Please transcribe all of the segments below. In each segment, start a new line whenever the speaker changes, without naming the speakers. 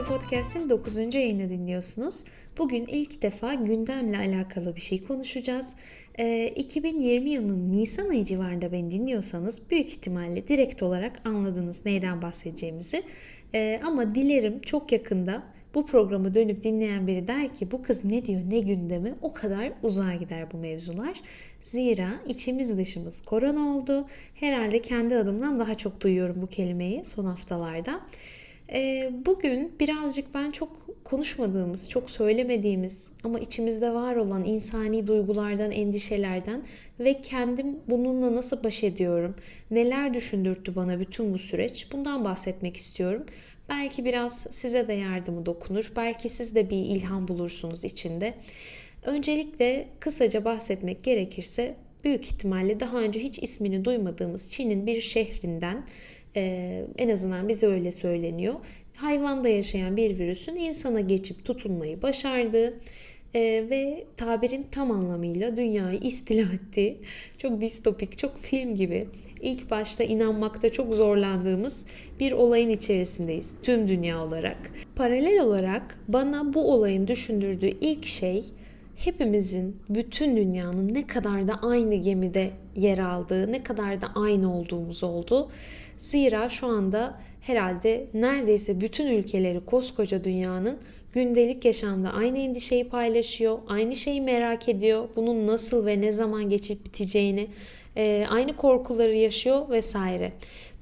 Bahçe Podcast'in 9. yayını dinliyorsunuz. Bugün ilk defa gündemle alakalı bir şey konuşacağız. Ee, 2020 yılının Nisan ayı civarında beni dinliyorsanız büyük ihtimalle direkt olarak anladınız neyden bahsedeceğimizi. Ee, ama dilerim çok yakında bu programı dönüp dinleyen biri der ki bu kız ne diyor ne gündemi o kadar uzağa gider bu mevzular. Zira içimiz dışımız korona oldu. Herhalde kendi adımdan daha çok duyuyorum bu kelimeyi son haftalarda. Bugün birazcık ben çok konuşmadığımız, çok söylemediğimiz ama içimizde var olan insani duygulardan, endişelerden ve kendim bununla nasıl baş ediyorum, neler düşündürttü bana bütün bu süreç bundan bahsetmek istiyorum. Belki biraz size de yardımı dokunur, belki siz de bir ilham bulursunuz içinde. Öncelikle kısaca bahsetmek gerekirse büyük ihtimalle daha önce hiç ismini duymadığımız Çin'in bir şehrinden ee, en azından bize öyle söyleniyor. Hayvanda yaşayan bir virüsün insana geçip tutunmayı başardığı e, ve tabirin tam anlamıyla dünyayı istila ettiği çok distopik, çok film gibi ilk başta inanmakta çok zorlandığımız bir olayın içerisindeyiz tüm dünya olarak. Paralel olarak bana bu olayın düşündürdüğü ilk şey hepimizin, bütün dünyanın ne kadar da aynı gemide yer aldığı, ne kadar da aynı olduğumuz oldu. Zira şu anda herhalde neredeyse bütün ülkeleri koskoca dünyanın gündelik yaşamda aynı endişeyi paylaşıyor, aynı şeyi merak ediyor, bunun nasıl ve ne zaman geçip biteceğini, e, aynı korkuları yaşıyor vesaire.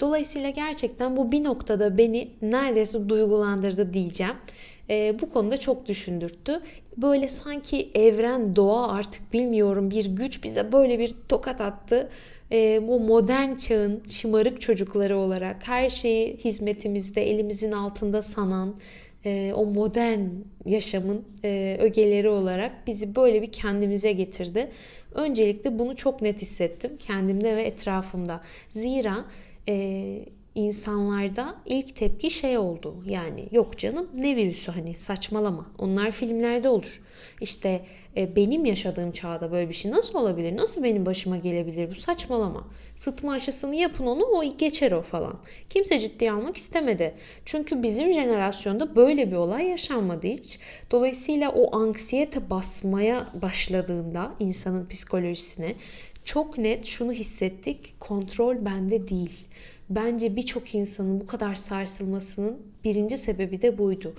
Dolayısıyla gerçekten bu bir noktada beni neredeyse duygulandırdı diyeceğim. E, bu konuda çok düşündürttü. Böyle sanki evren, doğa artık bilmiyorum bir güç bize böyle bir tokat attı e, bu modern çağın şımarık çocukları olarak her şeyi hizmetimizde, elimizin altında sanan e, o modern yaşamın e, ögeleri olarak bizi böyle bir kendimize getirdi. Öncelikle bunu çok net hissettim kendimde ve etrafımda. Zira e, insanlarda ilk tepki şey oldu. Yani yok canım ne virüsü hani saçmalama. Onlar filmlerde olur. İşte e, benim yaşadığım çağda böyle bir şey nasıl olabilir? Nasıl benim başıma gelebilir bu saçmalama. Sıtma aşısını yapın onu o geçer o falan. Kimse ciddiye almak istemedi. Çünkü bizim jenerasyonda böyle bir olay yaşanmadı hiç. Dolayısıyla o anksiyete basmaya başladığında insanın psikolojisine çok net şunu hissettik. Kontrol bende değil. Bence birçok insanın bu kadar sarsılmasının birinci sebebi de buydu.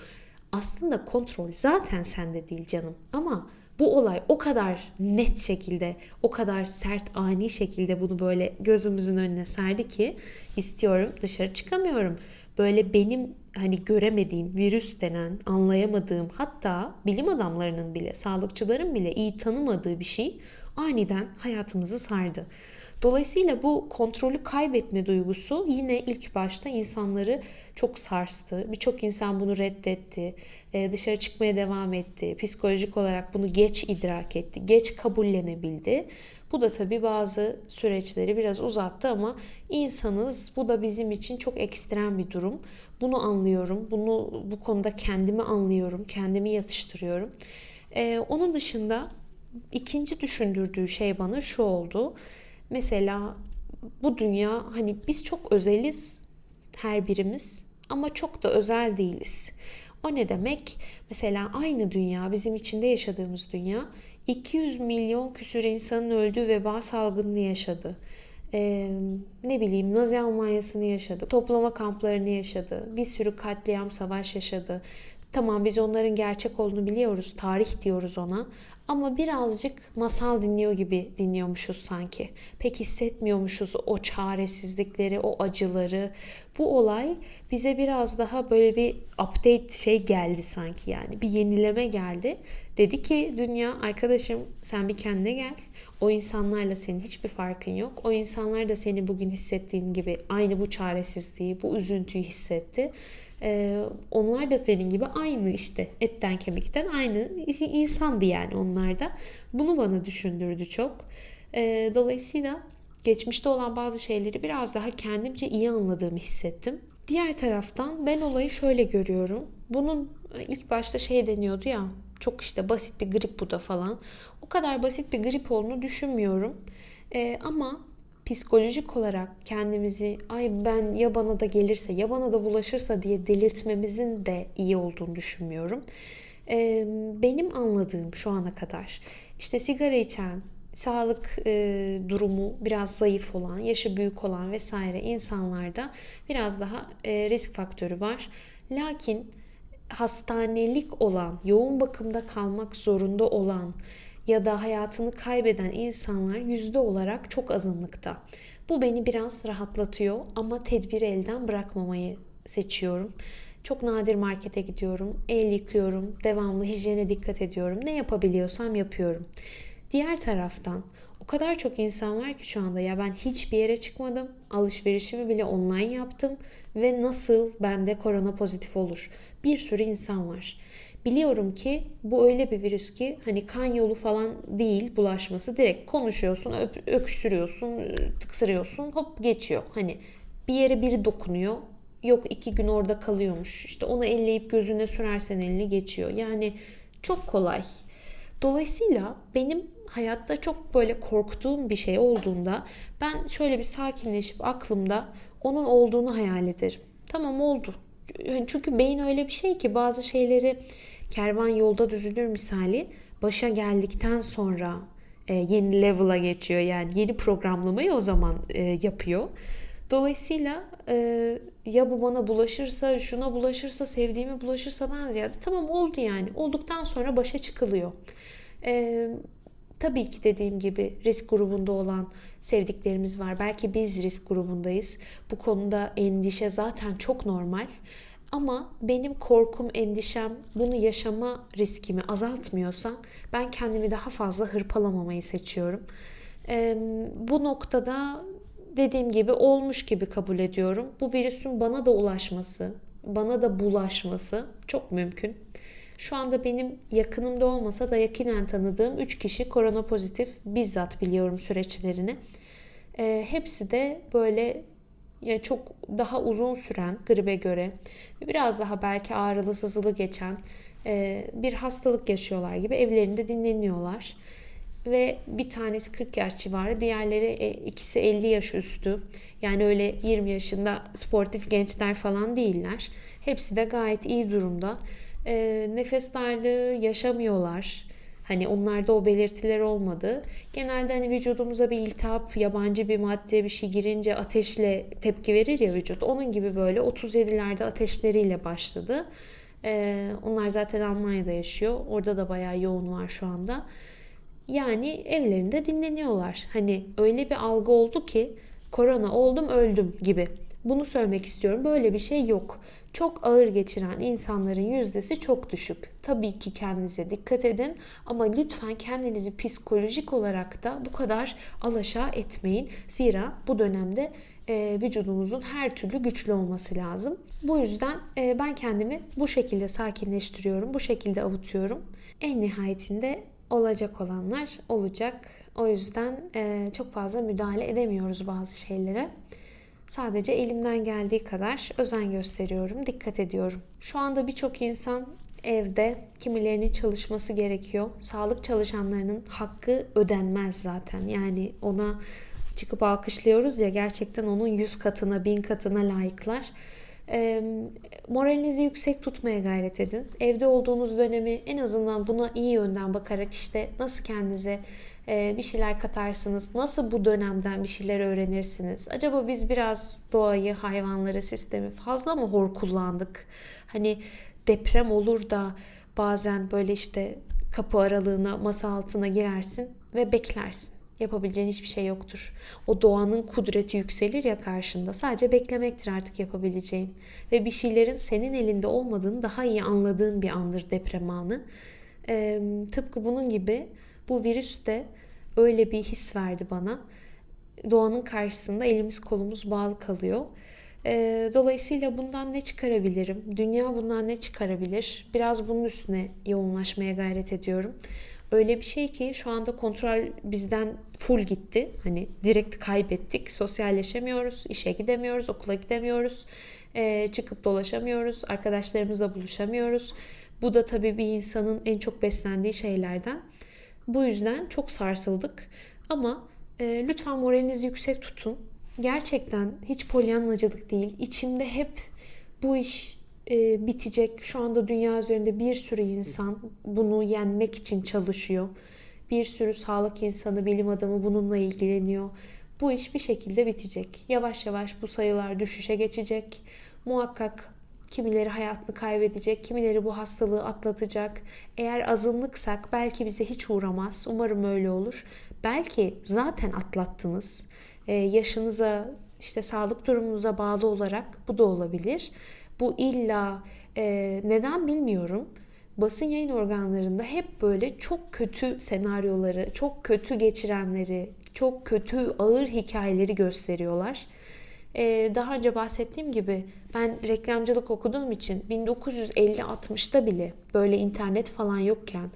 Aslında kontrol zaten sende değil canım ama bu olay o kadar net şekilde, o kadar sert, ani şekilde bunu böyle gözümüzün önüne serdi ki istiyorum dışarı çıkamıyorum. Böyle benim hani göremediğim, virüs denen, anlayamadığım hatta bilim adamlarının bile, sağlıkçıların bile iyi tanımadığı bir şey aniden hayatımızı sardı. Dolayısıyla bu kontrolü kaybetme duygusu yine ilk başta insanları çok sarstı. Birçok insan bunu reddetti. E, dışarı çıkmaya devam etti. Psikolojik olarak bunu geç idrak etti. Geç kabullenebildi. Bu da tabii bazı süreçleri biraz uzattı ama insanız. Bu da bizim için çok ekstrem bir durum. Bunu anlıyorum. Bunu bu konuda kendimi anlıyorum. Kendimi yatıştırıyorum. Ee, onun dışında ikinci düşündürdüğü şey bana şu oldu. Mesela bu dünya hani biz çok özeliz her birimiz ama çok da özel değiliz. O ne demek? Mesela aynı dünya, bizim içinde yaşadığımız dünya 200 milyon küsür insanın öldüğü veba salgınını yaşadı. Ee, ne bileyim Nazi Almanyası'nı yaşadı, toplama kamplarını yaşadı, bir sürü katliam, savaş yaşadı. Tamam biz onların gerçek olduğunu biliyoruz, tarih diyoruz ona. Ama birazcık masal dinliyor gibi dinliyormuşuz sanki. Pek hissetmiyormuşuz o çaresizlikleri, o acıları. Bu olay bize biraz daha böyle bir update şey geldi sanki yani. Bir yenileme geldi. Dedi ki dünya arkadaşım sen bir kendine gel. O insanlarla senin hiçbir farkın yok. O insanlar da seni bugün hissettiğin gibi aynı bu çaresizliği, bu üzüntüyü hissetti ee, onlar da senin gibi aynı işte etten kemikten aynı insandı yani onlar da. Bunu bana düşündürdü çok. Ee, dolayısıyla geçmişte olan bazı şeyleri biraz daha kendimce iyi anladığımı hissettim. Diğer taraftan ben olayı şöyle görüyorum. Bunun ilk başta şey deniyordu ya çok işte basit bir grip bu da falan. O kadar basit bir grip olduğunu düşünmüyorum. Ee, ama psikolojik olarak kendimizi ay ben ya bana da gelirse ya bana da bulaşırsa diye delirtmemizin de iyi olduğunu düşünmüyorum. Ee, benim anladığım şu ana kadar işte sigara içen, sağlık e, durumu biraz zayıf olan, yaşı büyük olan vesaire insanlarda biraz daha e, risk faktörü var. Lakin hastanelik olan, yoğun bakımda kalmak zorunda olan ya da hayatını kaybeden insanlar yüzde olarak çok azınlıkta. Bu beni biraz rahatlatıyor ama tedbiri elden bırakmamayı seçiyorum. Çok nadir markete gidiyorum, el yıkıyorum, devamlı hijyene dikkat ediyorum. Ne yapabiliyorsam yapıyorum. Diğer taraftan o kadar çok insan var ki şu anda ya ben hiçbir yere çıkmadım. Alışverişimi bile online yaptım ve nasıl bende korona pozitif olur? Bir sürü insan var. Biliyorum ki bu öyle bir virüs ki hani kan yolu falan değil bulaşması. Direkt konuşuyorsun, öp, öksürüyorsun, tıksırıyorsun hop geçiyor. Hani bir yere biri dokunuyor. Yok iki gün orada kalıyormuş. İşte onu elleyip gözüne sürersen elini geçiyor. Yani çok kolay. Dolayısıyla benim hayatta çok böyle korktuğum bir şey olduğunda ben şöyle bir sakinleşip aklımda onun olduğunu hayal ederim. Tamam oldu. Çünkü beyin öyle bir şey ki bazı şeyleri kervan yolda düzülür misali başa geldikten sonra e, yeni level'a geçiyor. Yani yeni programlamayı o zaman e, yapıyor. Dolayısıyla e, ya bu bana bulaşırsa, şuna bulaşırsa, sevdiğime bulaşırsa ziyade tamam oldu yani. Olduktan sonra başa çıkılıyor. E, tabii ki dediğim gibi risk grubunda olan sevdiklerimiz var. Belki biz risk grubundayız. Bu konuda endişe zaten çok normal. Ama benim korkum, endişem bunu yaşama riskimi azaltmıyorsa ben kendimi daha fazla hırpalamamayı seçiyorum. Ee, bu noktada dediğim gibi olmuş gibi kabul ediyorum. Bu virüsün bana da ulaşması, bana da bulaşması çok mümkün. Şu anda benim yakınımda olmasa da yakinen tanıdığım 3 kişi korona pozitif bizzat biliyorum süreçlerini. E, hepsi de böyle yani çok daha uzun süren gribe göre biraz daha belki ağrılı sızılı geçen e, bir hastalık yaşıyorlar gibi evlerinde dinleniyorlar. Ve bir tanesi 40 yaş civarı, diğerleri e, ikisi 50 yaş üstü. Yani öyle 20 yaşında sportif gençler falan değiller. Hepsi de gayet iyi durumda. E, nefes darlığı yaşamıyorlar. Hani onlarda o belirtiler olmadı. Genelde hani vücudumuza bir iltihap, yabancı bir madde bir şey girince ateşle tepki verir ya vücut. Onun gibi böyle 37'lerde ateşleriyle başladı. Ee, onlar zaten Almanya'da yaşıyor. Orada da bayağı yoğun var şu anda. Yani evlerinde dinleniyorlar. Hani öyle bir algı oldu ki korona oldum öldüm gibi. Bunu söylemek istiyorum. Böyle bir şey yok çok ağır geçiren insanların yüzdesi çok düşük. Tabii ki kendinize dikkat edin ama lütfen kendinizi psikolojik olarak da bu kadar alaşağı etmeyin. Zira bu dönemde e, vücudumuzun her türlü güçlü olması lazım. Bu yüzden e, ben kendimi bu şekilde sakinleştiriyorum, bu şekilde avutuyorum. En nihayetinde olacak olanlar olacak. O yüzden e, çok fazla müdahale edemiyoruz bazı şeylere. Sadece elimden geldiği kadar özen gösteriyorum, dikkat ediyorum. Şu anda birçok insan evde kimilerinin çalışması gerekiyor. Sağlık çalışanlarının hakkı ödenmez zaten. Yani ona çıkıp alkışlıyoruz ya gerçekten onun yüz katına, bin katına layıklar. E, moralinizi yüksek tutmaya gayret edin. Evde olduğunuz dönemi en azından buna iyi yönden bakarak işte nasıl kendinize bir şeyler katarsınız? Nasıl bu dönemden bir şeyler öğrenirsiniz? Acaba biz biraz doğayı, hayvanları, sistemi fazla mı hor kullandık? Hani deprem olur da bazen böyle işte kapı aralığına, masa altına girersin ve beklersin. Yapabileceğin hiçbir şey yoktur. O doğanın kudreti yükselir ya karşında. Sadece beklemektir artık yapabileceğin. Ve bir şeylerin senin elinde olmadığını daha iyi anladığın bir andır deprem anı. Ee, tıpkı bunun gibi bu virüs de öyle bir his verdi bana. Doğanın karşısında elimiz kolumuz bağlı kalıyor. Ee, dolayısıyla bundan ne çıkarabilirim? Dünya bundan ne çıkarabilir? Biraz bunun üstüne yoğunlaşmaya gayret ediyorum. Öyle bir şey ki şu anda kontrol bizden full gitti. Hani direkt kaybettik. Sosyalleşemiyoruz, işe gidemiyoruz, okula gidemiyoruz. Ee, çıkıp dolaşamıyoruz, arkadaşlarımızla buluşamıyoruz. Bu da tabii bir insanın en çok beslendiği şeylerden. Bu yüzden çok sarsıldık. Ama e, lütfen moralinizi yüksek tutun. Gerçekten hiç polyanlacılık değil. İçimde hep bu iş e, bitecek. Şu anda dünya üzerinde bir sürü insan bunu yenmek için çalışıyor. Bir sürü sağlık insanı, bilim adamı bununla ilgileniyor. Bu iş bir şekilde bitecek. Yavaş yavaş bu sayılar düşüşe geçecek. Muhakkak kimileri hayatını kaybedecek, kimileri bu hastalığı atlatacak. Eğer azınlıksak belki bize hiç uğramaz. Umarım öyle olur. Belki zaten atlattınız. Ee, yaşınıza, işte sağlık durumunuza bağlı olarak bu da olabilir. Bu illa e, neden bilmiyorum. Basın yayın organlarında hep böyle çok kötü senaryoları, çok kötü geçirenleri, çok kötü ağır hikayeleri gösteriyorlar. Ee, daha önce bahsettiğim gibi ben reklamcılık okuduğum için 1950-60'da bile böyle internet falan yokken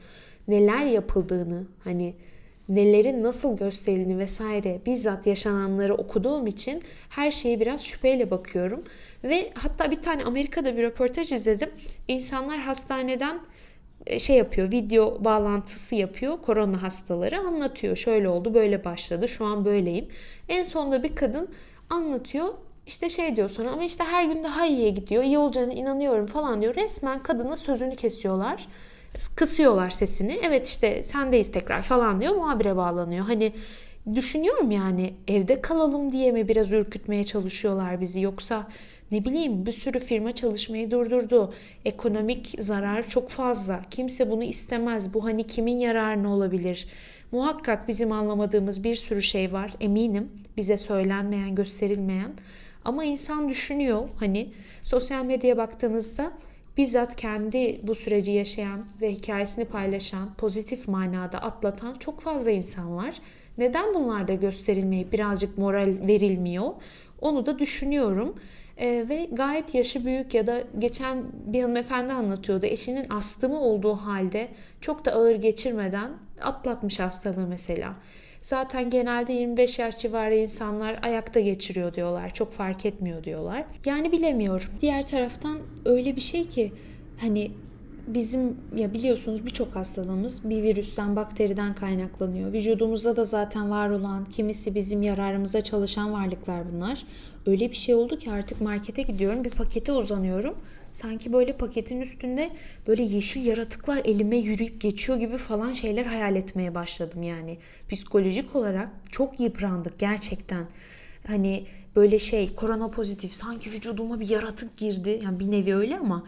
neler yapıldığını hani nelerin nasıl gösterildiğini vesaire bizzat yaşananları okuduğum için her şeyi biraz şüpheyle bakıyorum. Ve hatta bir tane Amerika'da bir röportaj izledim. İnsanlar hastaneden e, şey yapıyor, video bağlantısı yapıyor. Korona hastaları anlatıyor. Şöyle oldu, böyle başladı. Şu an böyleyim. En sonunda bir kadın anlatıyor. İşte şey diyor sonra ama işte her gün daha iyiye gidiyor. İyi olacağına inanıyorum falan diyor. Resmen kadına sözünü kesiyorlar. Kısıyorlar sesini. Evet işte sendeyiz tekrar falan diyor. Muhabire bağlanıyor. Hani düşünüyorum yani evde kalalım diye mi biraz ürkütmeye çalışıyorlar bizi yoksa ne bileyim bir sürü firma çalışmayı durdurdu. Ekonomik zarar çok fazla. Kimse bunu istemez. Bu hani kimin yararına olabilir? Muhakkak bizim anlamadığımız bir sürü şey var. Eminim bize söylenmeyen, gösterilmeyen. Ama insan düşünüyor hani sosyal medyaya baktığınızda bizzat kendi bu süreci yaşayan ve hikayesini paylaşan, pozitif manada atlatan çok fazla insan var. Neden bunlar da gösterilmeyip birazcık moral verilmiyor? Onu da düşünüyorum. E, ve gayet yaşı büyük ya da geçen bir hanımefendi anlatıyordu. Eşinin astımı olduğu halde çok da ağır geçirmeden atlatmış hastalığı mesela. Zaten genelde 25 yaş civarı insanlar ayakta geçiriyor diyorlar. Çok fark etmiyor diyorlar. Yani bilemiyorum. Diğer taraftan öyle bir şey ki hani bizim ya biliyorsunuz birçok hastalığımız bir virüsten, bakteriden kaynaklanıyor. Vücudumuzda da zaten var olan, kimisi bizim yararımıza çalışan varlıklar bunlar. Öyle bir şey oldu ki artık markete gidiyorum, bir pakete uzanıyorum. Sanki böyle paketin üstünde böyle yeşil yaratıklar elime yürüyüp geçiyor gibi falan şeyler hayal etmeye başladım yani. Psikolojik olarak çok yıprandık gerçekten. Hani böyle şey korona pozitif sanki vücuduma bir yaratık girdi. Yani bir nevi öyle ama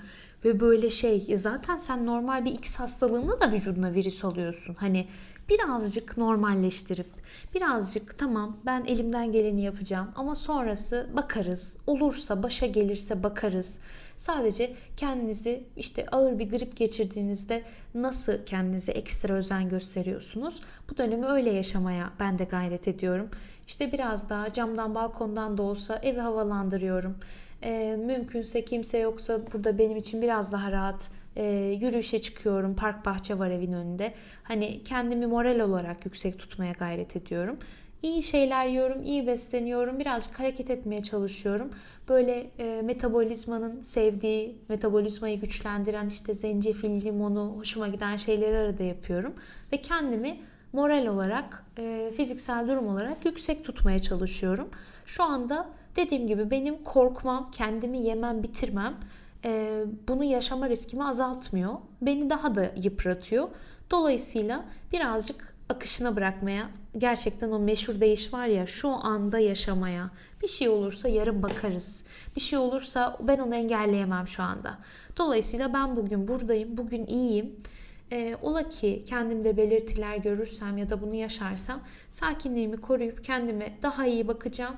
ve böyle şey zaten sen normal bir X hastalığında da vücuduna virüs alıyorsun. Hani birazcık normalleştirip birazcık tamam ben elimden geleni yapacağım ama sonrası bakarız. Olursa başa gelirse bakarız. Sadece kendinizi işte ağır bir grip geçirdiğinizde nasıl kendinize ekstra özen gösteriyorsunuz? Bu dönemi öyle yaşamaya ben de gayret ediyorum. İşte biraz daha camdan balkondan da olsa evi havalandırıyorum. E, mümkünse kimse yoksa burada benim için biraz daha rahat e, yürüyüşe çıkıyorum. Park bahçe var evin önünde. Hani kendimi moral olarak yüksek tutmaya gayret ediyorum. İyi şeyler yiyorum, iyi besleniyorum, birazcık hareket etmeye çalışıyorum. Böyle e, metabolizmanın sevdiği, metabolizmayı güçlendiren işte zencefil, limonu, hoşuma giden şeyleri arada yapıyorum. Ve kendimi moral olarak, e, fiziksel durum olarak yüksek tutmaya çalışıyorum. Şu anda dediğim gibi benim korkmam, kendimi yemem, bitirmem e, bunu yaşama riskimi azaltmıyor. Beni daha da yıpratıyor. Dolayısıyla birazcık akışına bırakmaya, gerçekten o meşhur değiş var ya şu anda yaşamaya. Bir şey olursa yarın bakarız. Bir şey olursa ben onu engelleyemem şu anda. Dolayısıyla ben bugün buradayım, bugün iyiyim. E, ola ki kendimde belirtiler görürsem ya da bunu yaşarsam sakinliğimi koruyup kendime daha iyi bakacağım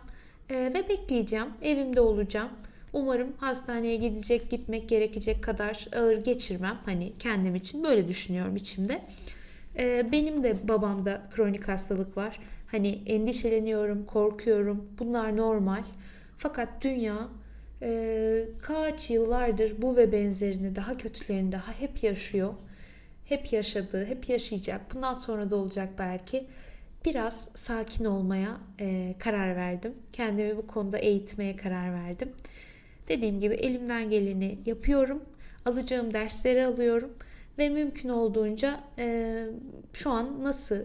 e, ve bekleyeceğim. Evimde olacağım. Umarım hastaneye gidecek, gitmek gerekecek kadar ağır geçirmem. Hani kendim için böyle düşünüyorum içimde. Ee, benim de babamda kronik hastalık var. Hani endişeleniyorum, korkuyorum. Bunlar normal. Fakat dünya e, kaç yıllardır bu ve benzerini daha kötülerini daha hep yaşıyor. Hep yaşadı, hep yaşayacak. Bundan sonra da olacak belki. Biraz sakin olmaya e, karar verdim. Kendimi bu konuda eğitmeye karar verdim. Dediğim gibi elimden geleni yapıyorum. Alacağım dersleri alıyorum ve mümkün olduğunca e, şu an nasıl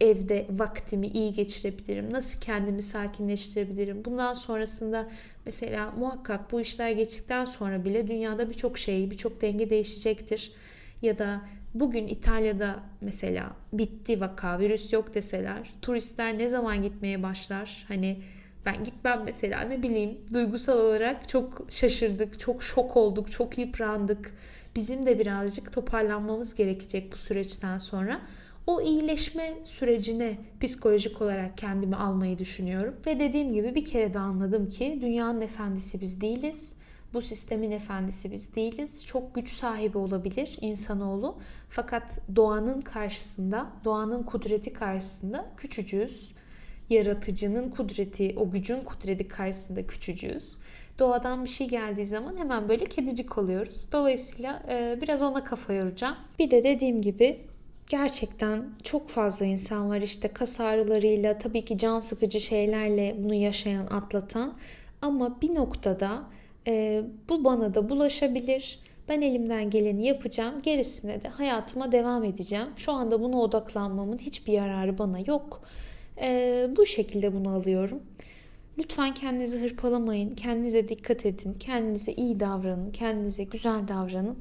evde vaktimi iyi geçirebilirim? Nasıl kendimi sakinleştirebilirim? Bundan sonrasında mesela muhakkak bu işler geçtikten sonra bile dünyada birçok şey, birçok denge değişecektir. Ya da bugün İtalya'da mesela bitti vaka, virüs yok deseler, turistler ne zaman gitmeye başlar? Hani ben gitmem mesela ne bileyim duygusal olarak çok şaşırdık, çok şok olduk, çok yıprandık. Bizim de birazcık toparlanmamız gerekecek bu süreçten sonra o iyileşme sürecine psikolojik olarak kendimi almayı düşünüyorum. Ve dediğim gibi bir kere de anladım ki dünyanın efendisi biz değiliz. Bu sistemin efendisi biz değiliz. Çok güç sahibi olabilir insanoğlu. Fakat doğanın karşısında, doğanın kudreti karşısında küçücüğüz. Yaratıcının kudreti, o gücün kudreti karşısında küçücüğüz. Doğadan bir şey geldiği zaman hemen böyle kedicik oluyoruz. Dolayısıyla e, biraz ona kafa yoracağım. Bir de dediğim gibi gerçekten çok fazla insan var işte kas ağrılarıyla tabii ki can sıkıcı şeylerle bunu yaşayan atlatan ama bir noktada e, bu bana da bulaşabilir. Ben elimden geleni yapacağım. Gerisine de hayatıma devam edeceğim. Şu anda buna odaklanmamın hiçbir yararı bana yok. E, bu şekilde bunu alıyorum. Lütfen kendinizi hırpalamayın. Kendinize dikkat edin. Kendinize iyi davranın. Kendinize güzel davranın.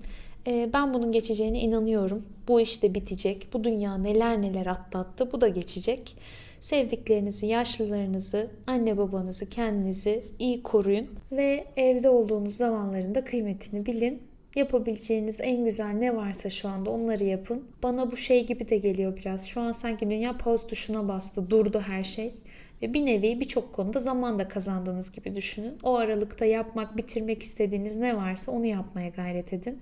Ee, ben bunun geçeceğine inanıyorum. Bu iş de bitecek. Bu dünya neler neler atlattı. Bu da geçecek. Sevdiklerinizi, yaşlılarınızı, anne babanızı, kendinizi iyi koruyun. Ve evde olduğunuz zamanların da kıymetini bilin. Yapabileceğiniz en güzel ne varsa şu anda onları yapın. Bana bu şey gibi de geliyor biraz. Şu an sanki dünya pause tuşuna bastı. Durdu her şey. Ve bir nevi birçok konuda zaman da kazandığınız gibi düşünün. O aralıkta yapmak, bitirmek istediğiniz ne varsa onu yapmaya gayret edin.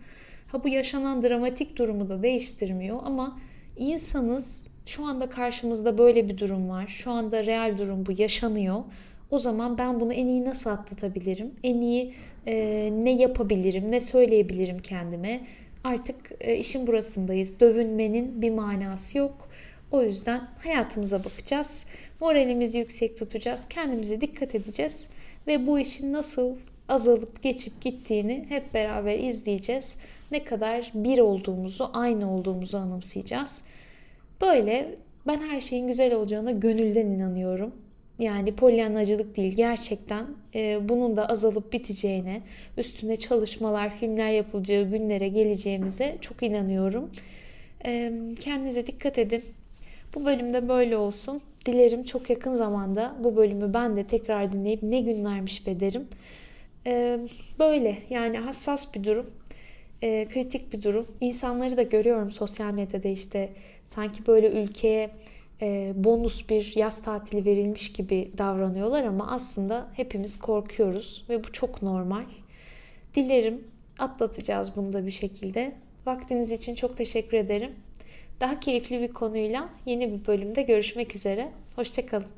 Ha bu yaşanan dramatik durumu da değiştirmiyor ama insanız şu anda karşımızda böyle bir durum var. Şu anda real durum bu yaşanıyor. O zaman ben bunu en iyi nasıl atlatabilirim? En iyi e, ne yapabilirim? Ne söyleyebilirim kendime? Artık e, işin burasındayız. Dövünmenin bir manası yok. O yüzden hayatımıza bakacağız. Moralimizi yüksek tutacağız. Kendimize dikkat edeceğiz. Ve bu işin nasıl azalıp geçip gittiğini hep beraber izleyeceğiz. Ne kadar bir olduğumuzu, aynı olduğumuzu anımsayacağız. Böyle ben her şeyin güzel olacağına gönülden inanıyorum. Yani polyanacılık değil gerçekten e, bunun da azalıp biteceğine, üstüne çalışmalar, filmler yapılacağı günlere geleceğimize çok inanıyorum. E, kendinize dikkat edin. Bu bölümde böyle olsun. Dilerim çok yakın zamanda bu bölümü ben de tekrar dinleyip ne günlermiş be derim. E, böyle yani hassas bir durum. E, kritik bir durum. İnsanları da görüyorum sosyal medyada işte sanki böyle ülkeye e, bonus bir yaz tatili verilmiş gibi davranıyorlar ama aslında hepimiz korkuyoruz ve bu çok normal. Dilerim atlatacağız bunu da bir şekilde. Vaktiniz için çok teşekkür ederim. Daha keyifli bir konuyla yeni bir bölümde görüşmek üzere. Hoşçakalın.